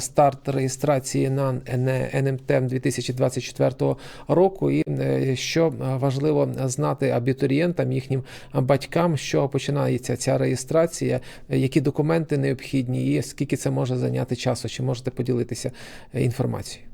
старт реєстрації на НМТ 2024 року, і е, що важливо знати абітурієнтам, їхнім батькам, чого починається ця реєстрація, які документи необхідні, і скільки це може зайняти часу. Чи можете поділитися е, інформацією?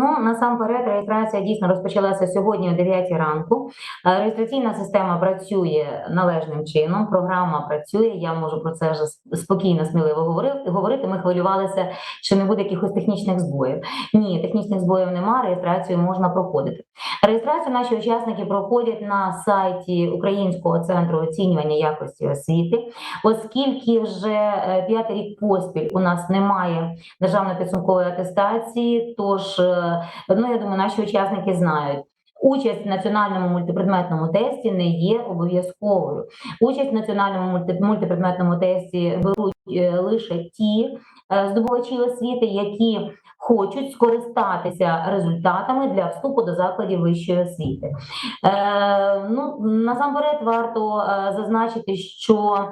Ну, насамперед, реєстрація дійсно розпочалася сьогодні о 9 ранку. Е, Реєстраційна система працює належним чином, програма працює. Я можу про це вже спокійно, сміливо говорити. Ми хвилювалися, що не буде якихось технічних збоїв. Ні, технічних збоїв нема, реєстрацію можна проходити. Реєстрацію наші учасники проходять на сайті Українського центру оцінювання якості освіти, оскільки вже е, п'ятий рік поспіль у нас немає державної підсумкової атестації. Тож, е, ну я думаю, наші учасники знають. Участь в національному мультипредметному тесті не є обов'язковою. Участь в національному мульти- мультипредметному тесті беруть е, лише ті е, здобувачі освіти, які хочуть скористатися результатами для вступу до закладів вищої освіти. Е, ну, насамперед варто е, зазначити, що е,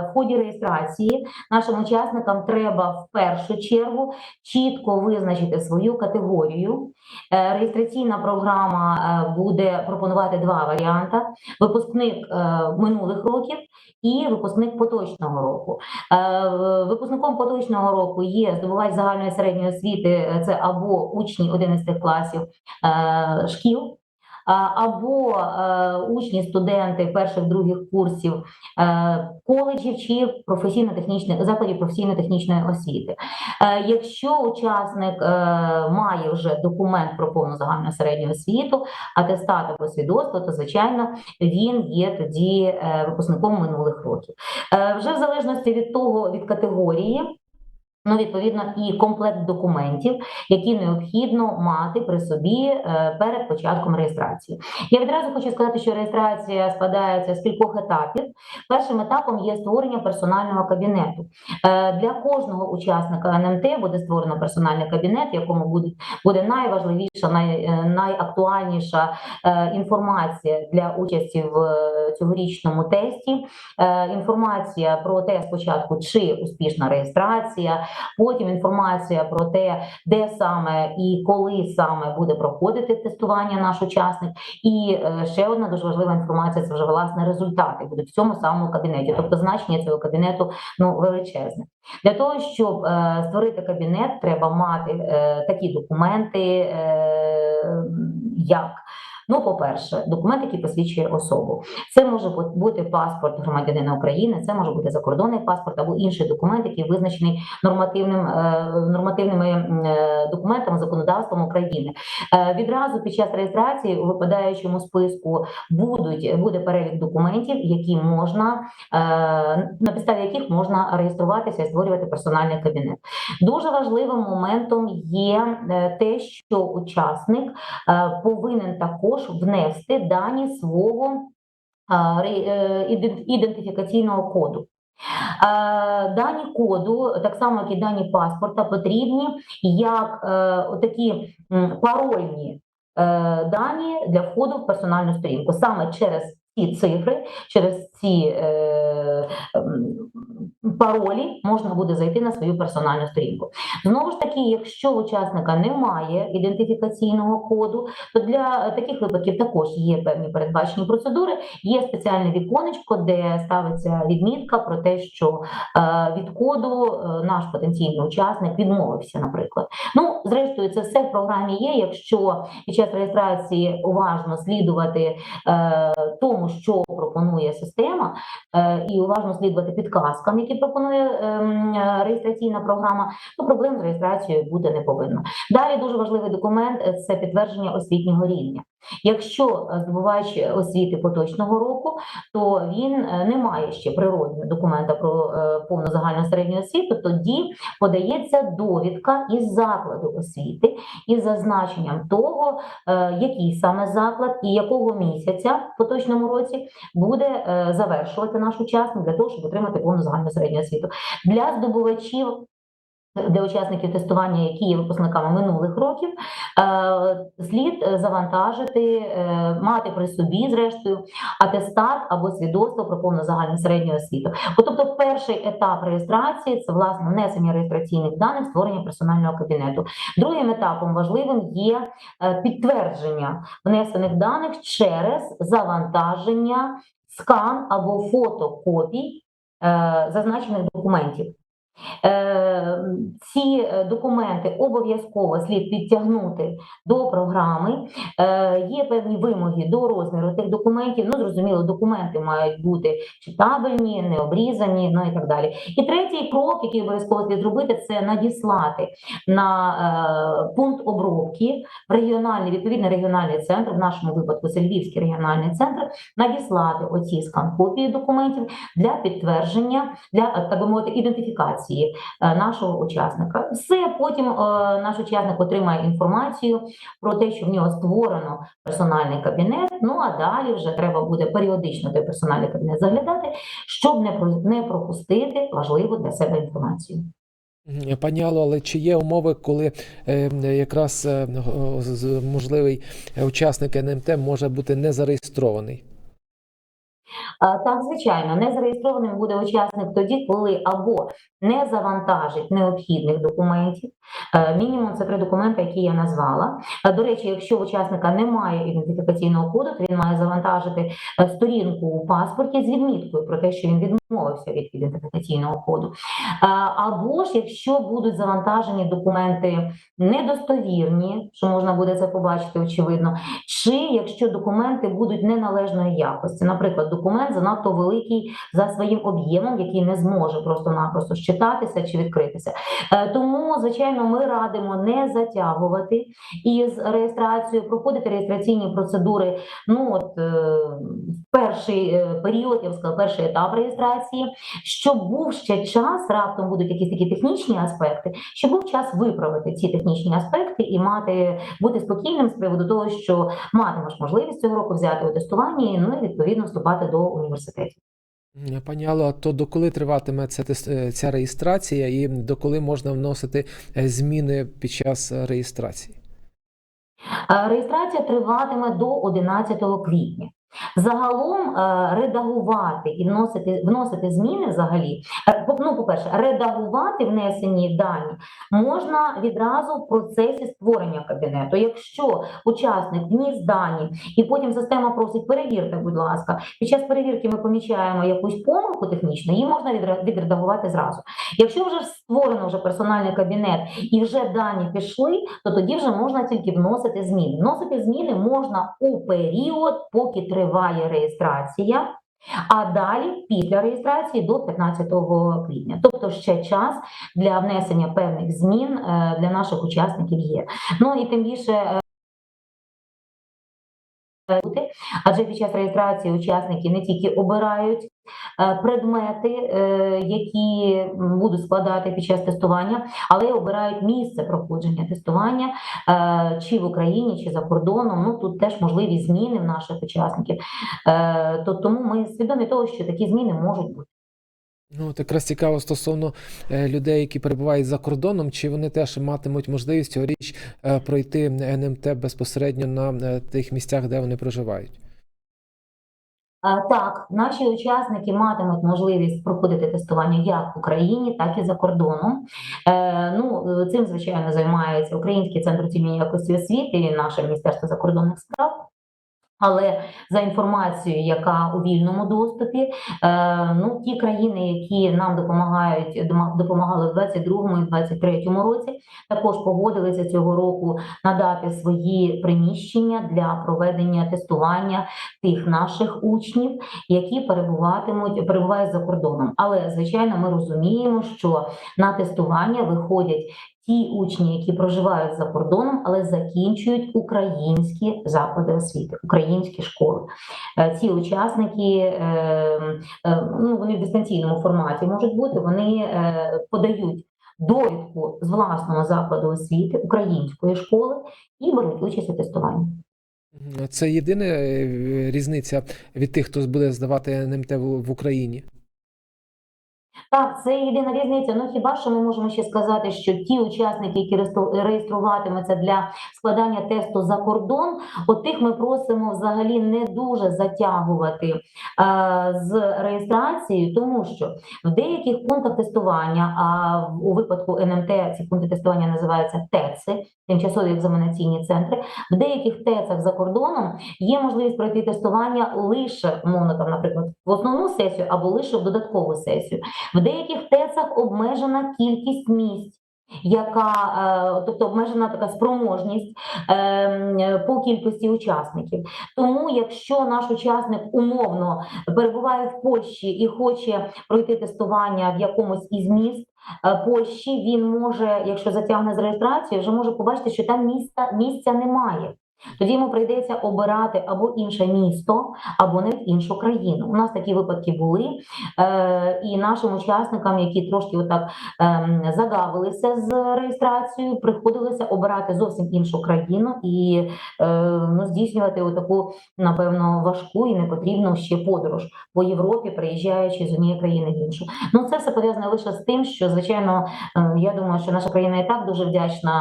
в ході реєстрації нашим учасникам треба в першу чергу чітко визначити свою категорію. Е, Реєстраційна програма е, буде пропонувати два варіанти: випускник е, минулих років і випускник поточного року. Е, Випускником поточного року є здобувач загальної середньої освіти, е, це або учні 11 класів шкіл. А, Або е, учні, студенти перших других курсів е, коледжів чи професійно-технічних закладів професійно-технічної освіти. Е, Якщо учасник е, має вже документ про повну загальну середню освіту, атестат або свідоцтво, то звичайно він є тоді е, випускником минулих років. Е, Вже в залежності від того від категорії. Ну, відповідно, і комплект документів, які необхідно мати при собі е, перед початком реєстрації. Я відразу хочу сказати, що реєстрація складається з кількох етапів. Першим етапом є створення персонального кабінету. Е, Для кожного учасника НМТ буде створено персональний кабінет, в якому буде, буде найважливіша, най, е, найактуальніша інформація для участі в цьогорічному тесті. Інформація про те спочатку, чи успішна реєстрація, потім інформація про те, де саме і коли саме буде проходити тестування наш учасник. І е, ще одна дуже важлива інформація це вже власне результати будуть в цьому самому кабінеті. Тобто значення цього кабінету ну величезне. Для того щоб е, створити кабінет, треба мати е, такі документи, е, як Ну, по-перше, документ, який посвідчує особу. Це може бути паспорт громадянина України, це може бути закордонний паспорт або інший документ, який визначений нормативним е, нормативними е, документами законодавством України. Е, Відразу під час реєстрації у випадаючому списку будуть буде перелік документів, які можна на підставі яких можна реєструватися і створювати персональний кабінет. Дуже важливим моментом є те, що учасник повинен також внести дані свого е, ідентифікаційного коду. Дані коду, так само як і дані паспорта, потрібні як е, такі парольні е, дані для входу в персональну сторінку. Саме через ці цифри, через ці паролі можна буде зайти на свою персональну сторінку. Знову ж таки, якщо учасника немає ідентифікаційного коду, то для таких випадків також є певні передбачені процедури. Є спеціальне віконечко, де ставиться відмітка про те, що е, від коду е, наш потенційний учасник відмовився, наприклад. Ну, зрештою, це все в програмі є. Якщо під час реєстрації уважно слідувати е, тому, що пропонує система, і уважно слідувати підказкам, які пропонує ем, е, реєстраційна програма, то проблем з реєстрацією бути не повинно. Далі дуже важливий документ е, це підтвердження освітнього рівня. Якщо е, здобувач освіти поточного року, то він е, не має ще природнього документа про е, повну загальну середню освіту, тоді подається довідка із закладу освіти із зазначенням того, який саме заклад і якого місяця в поточному році буде завершувати наш учасник для того, щоб отримати повну загальну середню освіту. Для здобувачів для учасників тестування, які є випускниками минулих років, е, слід завантажити, е, мати при собі, зрештою, атестат або свідоцтво про повну загальну середню освіту. Тобто, перший етап реєстрації це власне внесення реєстраційних даних, створення персонального кабінету. Другим етапом важливим є е, підтвердження внесених даних через завантаження, скан або фотокопій зазначених документів. Е, Ці е, документи обов'язково слід підтягнути до програми. Е, Є певні вимоги до розміру тих документів. Ну, зрозуміло, документи мають бути читабельні, не обрізані, ну і так далі. І третій крок, який обов'язково слід зробити, це надіслати на пункт обробки в регіональний, відповідний регіональний центр, в нашому випадку це Львівський регіональний центр, надіслати оці скан-копії документів для підтвердження, для так би мовити, ідентифікації е, нашого учасника. Все потім е, наш учасник отримає інформацію про те, що в нього створено персональний кабінет. Ну а далі вже треба буде періодично той персональний кабінет заглядати, щоб не про- не пропустити важливу для себе інформацію. Пані Алло, але чи є умови, коли е, якраз можливий учасник НМТ може бути не зареєстрований? Так, звичайно, незареєстрованим буде учасник тоді, коли або не завантажить необхідних документів. Е, Мінімум це три документи, які я назвала. Е, До речі, якщо учасника немає ідентифікаційного коду, то він має завантажити е, сторінку у паспорті з відміткою про те, що він відмовився від ідентифікаційного коду. Або ж якщо будуть завантажені документи недостовірні, що можна буде це побачити, очевидно, чи якщо документи будуть неналежної якості, наприклад, документ занадто великий за своїм об'ємом, який не зможе просто-напросто считатися чи відкритися. Е, Тому, звичайно, ми радимо не затягувати із реєстрацією, проходити реєстраційні процедури. Ну от е, в перший е, період, я б сказала, перший етап реєстрації, щоб був ще час, раптом будуть якісь такі технічні аспекти, щоб був час виправити ці технічні аспекти і мати бути спокійним з приводу того, що матимеш можливість цього року взяти у тестуванні, ну і відповідно вступати до університетів. Пані Алло, а то доколи триватиме ця, е, ця реєстрація і доколи можна вносити е, зміни під час реєстрації? Е, Реєстрація триватиме до 11 квітня. Загалом е, редагувати і вносити, вносити зміни взагалі, е, ну, по-перше, редагувати внесені дані можна відразу в процесі створення кабінету. Якщо учасник вніс дані, і потім система просить перевірте, будь ласка, під час перевірки ми помічаємо якусь помилку технічну, її можна відредагувати зразу. Якщо вже створено вже персональний кабінет і вже дані пішли, то тоді вже можна тільки вносити зміни. Вносити зміни можна у період, поки триває реєстрація. А далі після реєстрації до 15 квітня, тобто ще час для внесення певних змін е, для наших учасників є. Ну і тим більше е, адже під час реєстрації учасники не тільки обирають предмети, е, які будуть складати під час тестування, але обирають місце проходження тестування е, чи в Україні, чи за кордоном. Ну тут теж можливі зміни в наших учасників. Е, То тому ми свідомі того, що такі зміни можуть бути. Ну, от якраз цікаво стосовно е, людей, які перебувають за кордоном, чи вони теж матимуть можливість цьогоріч е, пройти НМТ безпосередньо на е, тих місцях, де вони проживають? Так, наші учасники матимуть можливість проходити тестування як в Україні, так і за кордоном. Е, ну, цим, звичайно, займається Український центр оцінювання якості освіти і наше Міністерство закордонних справ. Але за інформацією, яка у вільному доступі, е, ну ті країни, які нам допомагають, допомагали в 22-му і 23-му році, також погодилися цього року надати свої приміщення для проведення тестування тих наших учнів, які перебуватимуть перебувають за кордоном. Але звичайно, ми розуміємо, що на тестування виходять ті учні, які проживають за кордоном, але закінчують українські заклади освіти, українські школи. Е, Ці учасники е, е, ну, вони в дистанційному форматі можуть бути. Вони подають. Довідку з власного закладу освіти української школи і беруть участь у тестуванні. Це єдина різниця від тих, хто буде здавати НМТ в Україні. Так, це єдина різниця. Ну хіба що ми можемо ще сказати, що ті учасники, які реєстру- реєструватимуться для складання тесту за кордон, от тих ми просимо взагалі не дуже затягувати е, з реєстрацією, тому що в деяких пунктах тестування, а у випадку НМТ ці пункти тестування називаються ТЕЦи, тимчасові екзаменаційні центри. В деяких ТЕЦах за кордоном є можливість пройти тестування лише умовно там, наприклад, в основну сесію або лише в додаткову сесію. В деяких ТЕЦах обмежена кількість місць. Яка, е, тобто обмежена така спроможність е, по кількості учасників. Тому, якщо наш учасник умовно перебуває в Польщі і хоче пройти тестування в якомусь із міст Польщі, він може, якщо затягне з реєстрацією, вже може побачити, що там місця, місця немає. Тоді йому прийдеться обирати або інше місто, або навіть іншу країну. У нас такі випадки були, е, і нашим учасникам, які трошки отак ем, загавилися з реєстрацією, приходилося обирати зовсім іншу країну і е, ну, здійснювати таку, напевно, важку і непотрібну ще подорож по Європі, приїжджаючи з однієї країни в іншу. Ну це все пов'язане лише з тим, що звичайно, е, я думаю, що наша країна і так дуже вдячна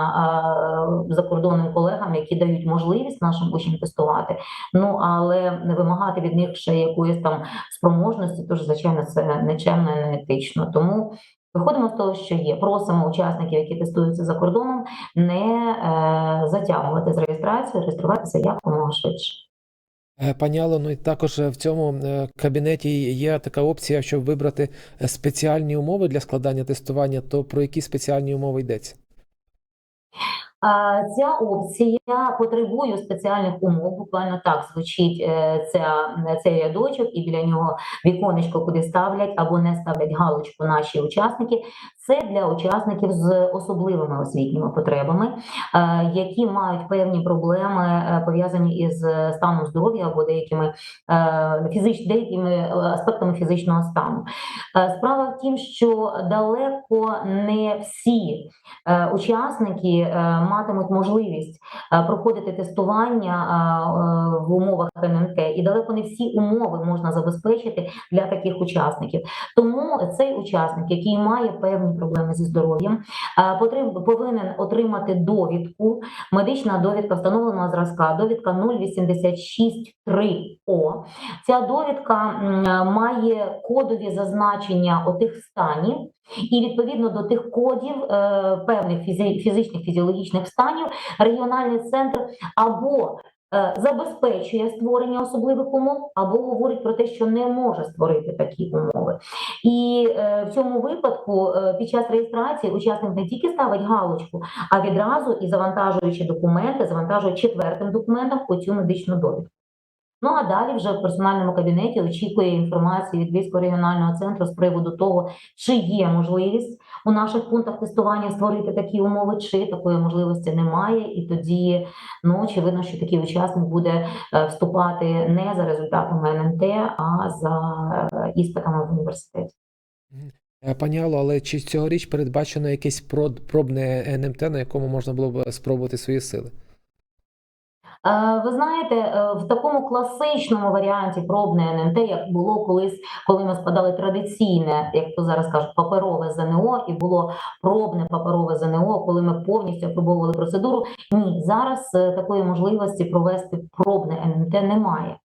е, закордонним колегам, які дають можливість нашим учням тестувати. Ну але не вимагати від них ще якоїсь там спроможності, тож звичайно це нечемно і неетично. Тому виходимо з того, що є. Просимо учасників, які тестуються за кордоном, не е, затягувати з реєстрацією, реєструватися якомога швидше. Е, Пані Алло, ну і також е, в цьому е, кабінеті є така опція, щоб вибрати спеціальні умови для складання тестування. То про які спеціальні умови йдеться? Ця опція потребує спеціальних умов. Буквально так звучить е, ця, цей рядочок, і біля нього віконечко, куди ставлять або не ставлять галочку наші учасники. Це для учасників з особливими освітніми потребами, е, які мають певні проблеми е, пов'язані із станом здоров'я або деякими фізич, деякими аспектами фізичного стану. Справа в тім, що далеко не всі учасники матимуть можливість е, проходити тестування е, е, в умовах НМТ, і далеко не всі умови можна забезпечити для таких учасників. Тому цей учасник, який має певні проблеми зі здоров'ям, повинен отримати довідку, медична довідка встановленого зразка, довідка 0863О. Ця довідка має кодові зазначення отих станів. І відповідно до тих кодів е, певних фізи- фізичних фізіологічних станів регіональний центр або е, забезпечує створення особливих умов, або говорить про те, що не може створити такі умови. І е, в цьому випадку е, під час реєстрації учасник не тільки ставить галочку, а відразу і завантажуючи документи, завантажує четвертим документом оцю медичну довідку. Ну а далі вже в персональному кабінеті очікує інформації від Львівського регіонального центру з приводу того, чи є можливість у наших пунктах тестування створити такі умови, чи такої можливості немає. І тоді ну очевидно, що такий учасник буде е, вступати не за результатами НМТ, а за е, іспитами в університеті. Е, Пані Алло, але чи цьогоріч передбачено якесь пробне НМТ, на якому можна було б спробувати свої сили? Е, Ви знаєте, е, в такому класичному варіанті пробне НМТ, як було колись, коли ми складали традиційне, як то зараз кажуть, паперове ЗНО, і було пробне паперове ЗНО, коли ми повністю опробовували процедуру. Ні, зараз е, такої можливості провести пробне НМТ немає.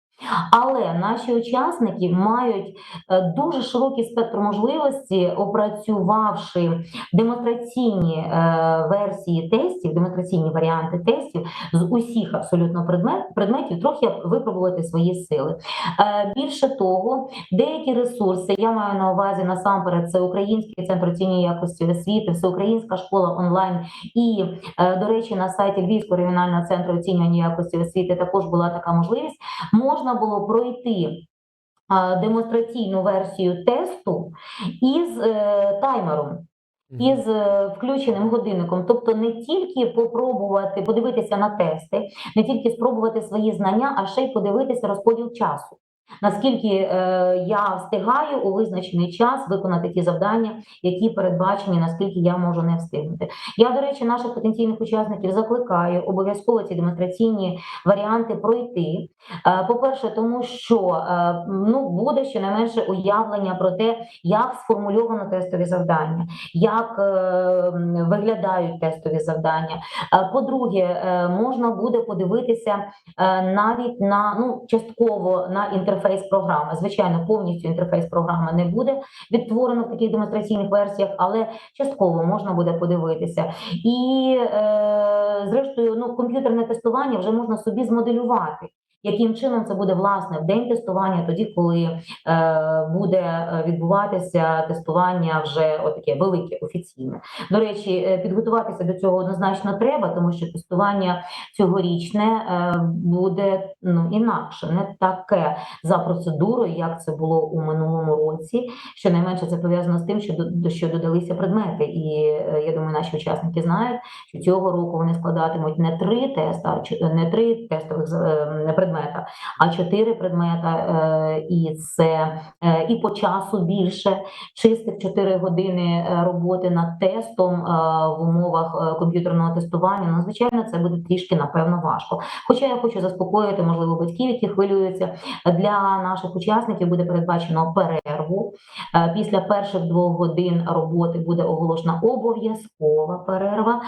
Але наші учасники мають е, дуже широкий спектр можливості, опрацювавши демонстраційні е, версії тестів, демонстраційні варіанти тестів з усіх абсолютно предмет, предметів, трохи випробувати свої сили. Е, більше того, деякі ресурси я маю на увазі насамперед це Український центр оцінювання якості освіти, Всеукраїнська школа онлайн. І, до речі, на сайті Львівського регіонального центру оцінювання якості освіти також була така можливість. Можна було пройти. Демонстраційну версію тесту із е, таймером із е, включеним годинником, тобто не тільки попробувати подивитися на тести, не тільки спробувати свої знання, а ще й подивитися розподіл часу. Наскільки е, я встигаю у визначений час виконати ті завдання, які передбачені, наскільки я можу не встигнути. Я, до речі, наших потенційних учасників закликаю обов'язково ці демонстраційні варіанти пройти. Е, По-перше, тому що е, ну, буде щонайменше уявлення про те, як сформульовано тестові завдання, як е, виглядають тестові завдання. Е, По-друге, е, можна буде подивитися е, навіть на ну частково на інтерфейс програми. Звичайно, повністю інтерфейс програми не буде відтворено в таких демонстраційних версіях, але частково можна буде подивитися. І е, зрештою, ну комп'ютерне тестування вже можна собі змоделювати. Яким чином це буде власне в день тестування, тоді коли е, буде е, відбуватися тестування вже отаке велике офіційне. До речі, е, підготуватися до цього однозначно треба, тому що тестування цьогорічне е, буде ну інакше, не таке за процедурою, як це було у минулому році. Щонайменше це пов'язано з тим, що до що додалися предмети, і я думаю, наші учасники знають, що цього року вони складатимуть не три теста, не три тестових е, предмета, а чотири предмета, е, і це е, і по часу більше чистих 4 години е, роботи над тестом в умовах комп'ютерного тестування. Ну, звичайно, це буде трішки напевно важко. Хоча я хочу заспокоїти, можливо, батьків, які хвилюються. Для наших учасників буде передбачено перерву. Після перших двох годин роботи буде оголошена обов'язкова перерва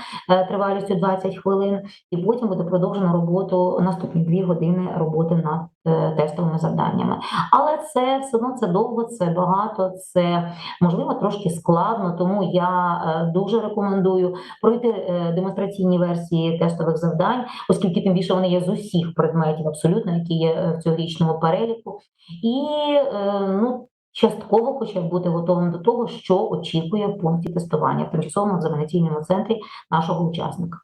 тривалістю 20 хвилин, і потім буде продовжено роботу наступні дві години роботи над е, тестовими завданнями. Але це все одно це довго, це багато, це можливо трошки складно. Тому я е, дуже рекомендую пройти е, демонстраційні версії тестових завдань, оскільки тим більше вони є з усіх предметів, абсолютно, які є в цьогорічному переліку, і ну. Частково хоча б бути готовим до того, що очікує в пункті тестування в тимчасовому екзаменаційному центрі нашого учасника.